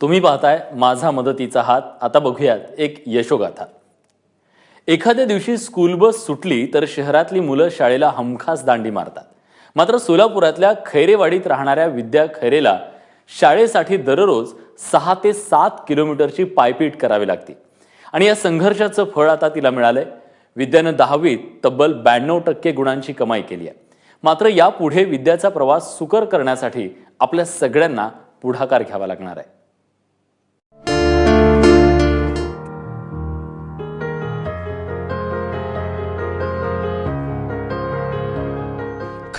तुम्ही पाहताय माझा मदतीचा हात. आता बघूयात एक यशोगाथा. एखाद्या दिवशी स्कूल बस सुटली तर शहरातली मुलं शाळेला हमखास दांडी मारतात. मात्र सोलापुरातल्या खैरेवाडीत राहणाऱ्या विद्या खैरेला शाळेसाठी दररोज सहा ते सात किलोमीटरची पायपीट करावी लागते. आणि या संघर्षाचं फळ आता तिला मिळालंय. विद्यानं दहावीत तब्बल ब्याण्णव टक्के गुणांची कमाई केली आहे. मात्र यापुढे विद्याचा प्रवास सुकर करण्यासाठी आपल्या सगळ्यांना पुढाकार घ्यावा लागणार आहे.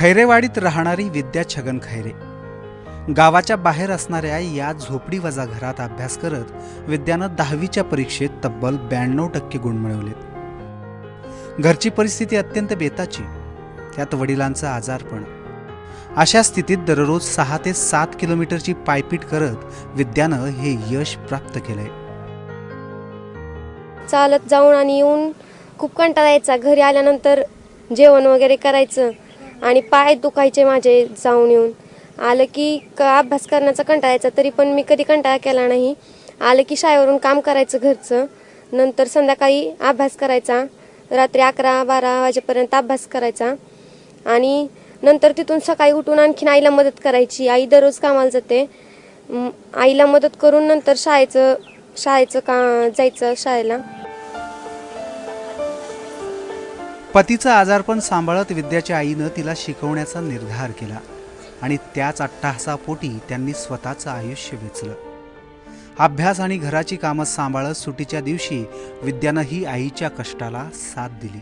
खैरेवाडीत राहणारी विद्या छगन खैरे. गावाच्या बाहेर असणाऱ्या या झोपडी वजा घरात अभ्यास करत विद्यानं दहावीच्या परीक्षेत तब्बल ब्याण्णव टक्के गुण मिळवलेत. घरची परिस्थिती अत्यंत बेताची त्यात वडिलांचं आजारपण. अशा स्थितीत दररोज सहा ते सात किलोमीटरची पायपीट करत विद्यानं हे यश प्राप्त केलंय. चालत जाऊन आणि येऊन खूप कंटाळा यायचा. घरी आल्यानंतर जेवण वगैरे करायचं. आणि पाय दुखायचे माझे जाऊन येऊन. आलं की क अभ्यास करण्याचा कंटाळा यायचा तरी पण मी कधी कंटाळा केला नाही. आलं की शाळेवरून काम करायचं घरचं नंतर संध्याकाळी अभ्यास करायचा रात्री अकरा बारा वाजेपर्यंत अभ्यास करायचा. आणि नंतर तिथून सकाळी उठून आणखीन आईला मदत करायची. आई दररोज कामाला जाते. आईला मदत करून नंतर शाळेचं शाळेचं का जायचं शाळेला. पतीचं आजारपण सांभाळत विद्याच्या आईनं तिला शिकवण्याचा निर्धार केला आणि त्याच अट्टाहासापोटी त्यांनी स्वतःचं आयुष्य वेचलं. अभ्यास आणि घराची कामं सांभाळत सुटीच्या दिवशी विद्यानं ही आईच्या कष्टाला साथ दिली.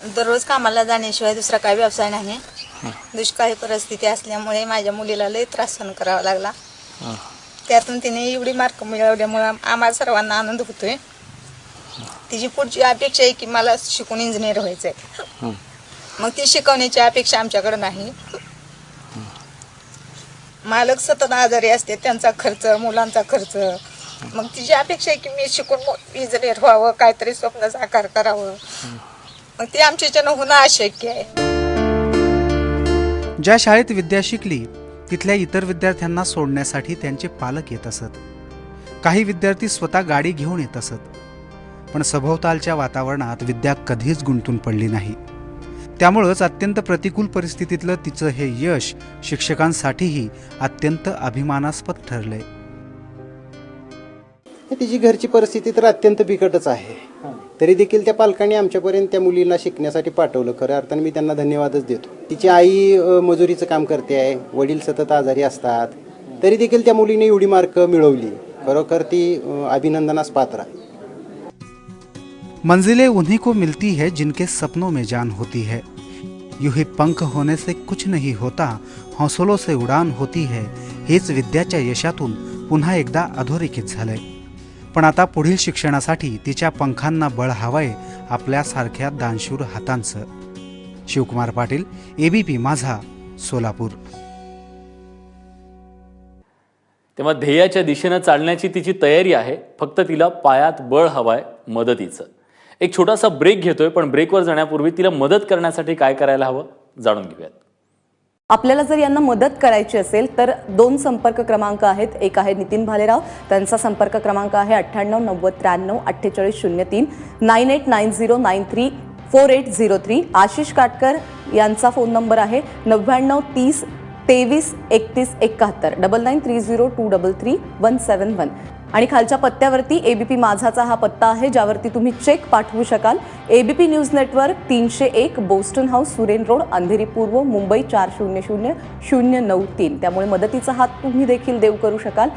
दररोज कामाला जाण्याशिवाय दुसरा काही व्यवसाय नाही. दुष्काळी परिस्थिती असल्यामुळे माझ्या मुलीला लय त्रास सहन करावा लागला. त्यातून तिने एवढी मार्क मिळवल्यामुळे आम्हाला सर्वांना आनंद होतोय. तिची पुढची अपेक्षा आहे की मला शिकून इंजिनियर व्हायचंय. मग ती शिकवण्याची अपेक्षा आमच्याकडे नाही. मालक सतत आजारी असते त्यांचा खर्च मुलांचा खर्च. मग तिची अपेक्षा आहे की मी शिकून इंजिनियर व्हावं काहीतरी स्वप्न साकार करावं. मग ते आमच्याच्यानं होणं अशक्य आहे. ज्या शाळेत विद्या शिकली तिथल्या इतर विद्यार्थ्यांना सोडण्यासाठी त्यांचे पालक येत असत. काही विद्यार्थी स्वतः गाडी घेऊन येत असत. पण सभोवतालच्या वातावरणात विद्या कधीच गुंतून पडली नाही. त्यामुळंच अत्यंत प्रतिकूल परिस्थितीतलं तिचं हे यश शिक्षकांसाठीही अत्यंत अभिमानास्पद ठरलंय. तिची घरची परिस्थिती तर अत्यंत बिकटच आहे. तरी देखील त्या पालकांनी आमच्यापर्यंत त्या मुलीला शिकण्यासाठी पाठवलं. खऱ्या अर्थाने मी त्यांना धन्यवादच देतो. तिची आई मजुरीचं काम करते आहे. वडील सतत आजारी असतात. तरी देखील त्या मुलीने एवढी मार्क मिळवली. खरोखर ती अभिनंदनास पात्र आहे. मंजिलें उन्हीं को मिलती है जिनके सपनों में जान होती है। यूं ही पंख होने से कुछ नहीं होता हौसलों से उडान होती है। हेच विद्याच्या यशातून पुन्हा एकदा अधोरेखित झालंय। पण आता पुढील शिक्षणासाठी तिच्या पंखांना बळ हवंय आपल्यासारख्या दानशूर हातांचं. शिवकुमार पाटील एबीपी माझा सोलापूर. तेव्हा ध्येयाच्या दिशेनं चालण्याची तिची तयारी आहे फक्त तिला पायात बळ हवाय मदतीचं. एक छोटासा ब्रेक घेतोय पण ब्रेकवर जाण्यापूर्वी तिला मदत करण्यासाठी काय करायला हवं जाणून घेऊयात. आपल्याला जर यांना मदत करायची असेल तर दोन संपर्क क्रमांक आहेत. एक आहे नितीन भालेराव त्यांचा संपर्क क्रमांक आहे अठ्ठ्याण्णव नव्वद त्र्याण्णव अठ्ठेचाळीस शून्य तीन nine eight nine zero nine three four eight zero three. Ashish Katkar यांचा फोन नंबर आहे नव्याण्णव तीस तेवीस एकतीस एकाहत्तर. Double nine three zero two double three one seven one. आणि खालच्या पत्त्यावरती एबीपी माझाचा हा पत्ता आहे ज्यावरती तुम्ही चेक पाठवू शकाल. एबीपी न्यूज नेटवर्क तीनशे एक Boston house Suren road Andheri पूर्व मुंबई चार शून्य शून्य शून्य नऊ तीन. त्यामुळे मदतीचा हात तुम्ही देखील देऊ करू शकाल.